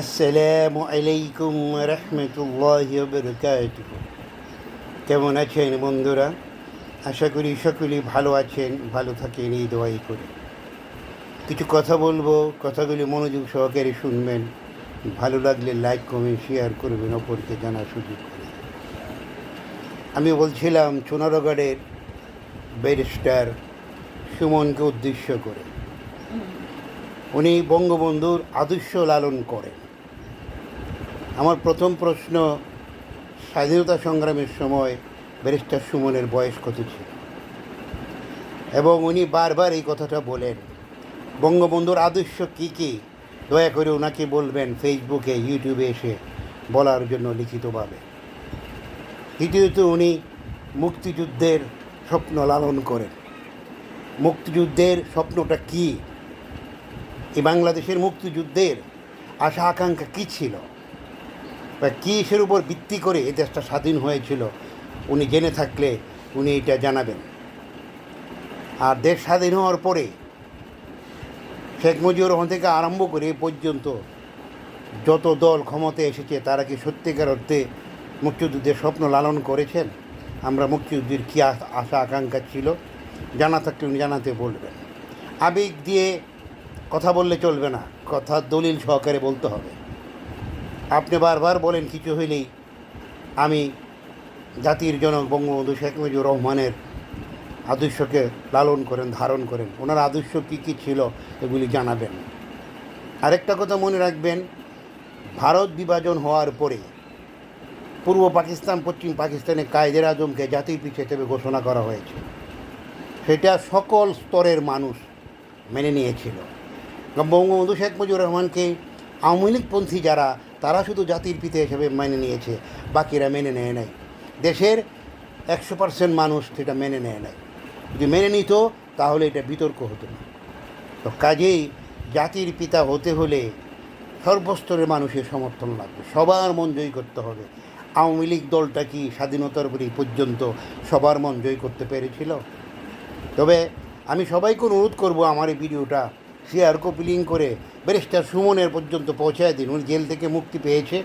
আসসালামু আলাইকুম রহমতুল্লাহ বরকাতুহ কেমন আছেন বন্ধুরা? আশা করি সকলেই ভালো আছেন, ভালো থাকেন, এই দোয়াই করে। কিছু কথা বলব, কথাগুলি মনোযোগ সহকারে শুনবেন। ভালো লাগলে লাইক কমেন্ট শেয়ার করবেন, অপরকে জানার সুযোগ করে আমি বলছিলাম সোনারগড়ের ব্যারিস্টার সুমনকে উদ্দেশ্য করে। উনি বঙ্গবন্ধুর আদর্শ লালন করেন। আমার প্রথম প্রশ্ন, স্বাধীনতা সংগ্রামের সময় ব্যারিস্টার সুমনের বয়স কত ছিল? এবং উনি বারবার এই কথাটা বলেন, বঙ্গবন্ধুর আদর্শ কী কী? দয়া করে ওনাকে বলবেন ফেসবুকে, ইউটিউবে এসে বলার জন্য লিখিতভাবে। দ্বিতীয়ত, উনি মুক্তিযুদ্ধের স্বপ্ন লালন করেন। মুক্তিযুদ্ধের স্বপ্নটা কী? এই বাংলাদেশের মুক্তিযুদ্ধের আশা, আকাঙ্ক্ষা কী ছিল? বা কিসের উপর ভিত্তি করে এই দেশটা স্বাধীন হয়েছিল? উনি জেনে থাকলে উনি এটা জানাবেন। আর দেশ স্বাধীন হওয়ার পরে শেখ মুজিবুর রহমান থেকে আরম্ভ করে এ পর্যন্ত যত দল ক্ষমতায় এসেছে, তারা কি সত্যিকার অর্থে মুক্তিযুদ্ধের স্বপ্ন লালন করেছেন? আমরা মুক্তিযুদ্ধের কী আশা, আকাঙ্ক্ষা ছিল? জানা থাকলে উনি জানাতে বলবেন। আবেগ দিয়ে কথা বললে চলবে না। কথা দলিল সহকারে বলতে হবে। আপনি বারবার বলেন কিছু হইলেই আমি জাতির জনক বঙ্গবন্ধু শেখ মুজিবুর রহমানের আদর্শকে লালন করেন, ধারণ করেন। ওনার আদর্শ কী কী ছিল এগুলি জানাবেন। আরেকটা কথা মনে রাখবেন, ভারত বিভাজন হওয়ার পরে পূর্ব পাকিস্তান, পশ্চিম পাকিস্তানে কায়দের আজমকে জাতির পিছ হিসেবে ঘোষণা করা হয়েছে। সেটা সকল স্তরের মানুষ মেনে নিয়েছিল। বঙ্গবন্ধু শেখ মুজিবুর রহমানকে আওয়ামী লীগপন্থী যারা, তারা শুধু জাতির পিতা হিসেবে মেনে নিয়েছে, বাকিরা মেনে নেয় নাই। দেশের একশো পার্সেন্ট মানুষ সেটা মেনে নেয় নাই। যদি মেনে নিত, তাহলে এটা বিতর্ক হতো না। তো কাজেই জাতির পিতা হতে হলে সর্বস্তরের মানুষের সমর্থন লাগবে। সবার মন জয় করতে হবে। আওয়ামী লীগ দলটা কি স্বাধীনতার পরে পর্যন্ত সবার মন জয় করতে পেরেছিল? তবে আমি সবাইকে অনুরোধ করব আমার এই ভিডিওটা শেয়ার কপি লিঙ্ক করে ব্যারিস্টার সুমনের পর্যন্ত পৌঁছায় দিন। উনি জেল থেকে মুক্তি পেয়েছে।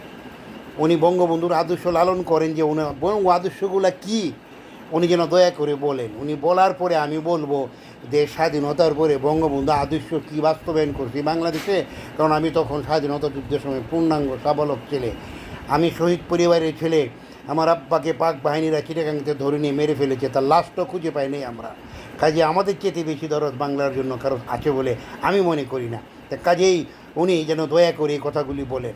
উনি বঙ্গবন্ধুর আদর্শ লালন করেন যে উনি আদর্শগুলো কী? উনি যেন দয়া করে বলেন। উনি বলার পরে আমি বলব যে স্বাধীনতার পরে বঙ্গবন্ধু আদর্শ কী বাস্তবায়ন করছি বাংলাদেশে? কারণ আমি তখন স্বাধীনতা যুদ্ধের সময় পূর্ণাঙ্গ সাবলক ছেলে। আমি শহীদ পরিবারের ছেলে। আমার আব্বাকে পাক বাহিনীরা চিটাগাংতে ধরে নিয়ে মেরে ফেলেছে। তার লাশটা খুঁজে পাইনি আমরা। কাজে আমাদের চেয়ে বেশি দরদ বাংলার জন্য কারও আছে বলে আমি মনে করি না। কাজেই উনি যেন দয়া করে এই কথাগুলি বলেন।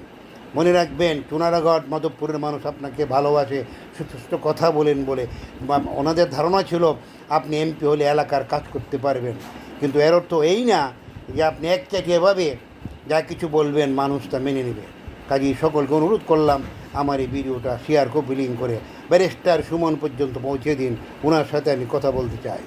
মনে রাখবেন চুনারাগড় মাধবপুরের মানুষ আপনাকে ভালোবাসে সুস্থ কথা বলেন বলে। বা ওনাদের ধারণা ছিল, আপনি এমপি হলে এলাকার কাজ করতে পারবেন। কিন্তু এর অর্থ এই না যে আপনি এক এভাবে যা কিছু বলবেন মানুষ তা মেনে নেবে। কাজেই সকলকে অনুরোধ করলাম, আমার এই ভিডিওটা শেয়ার কপি লিঙ্ক করে ব্যারিস্টার সুমন পর্যন্ত পৌঁছে দিন। ওনার সাথে আমি কথা বলতে চাই।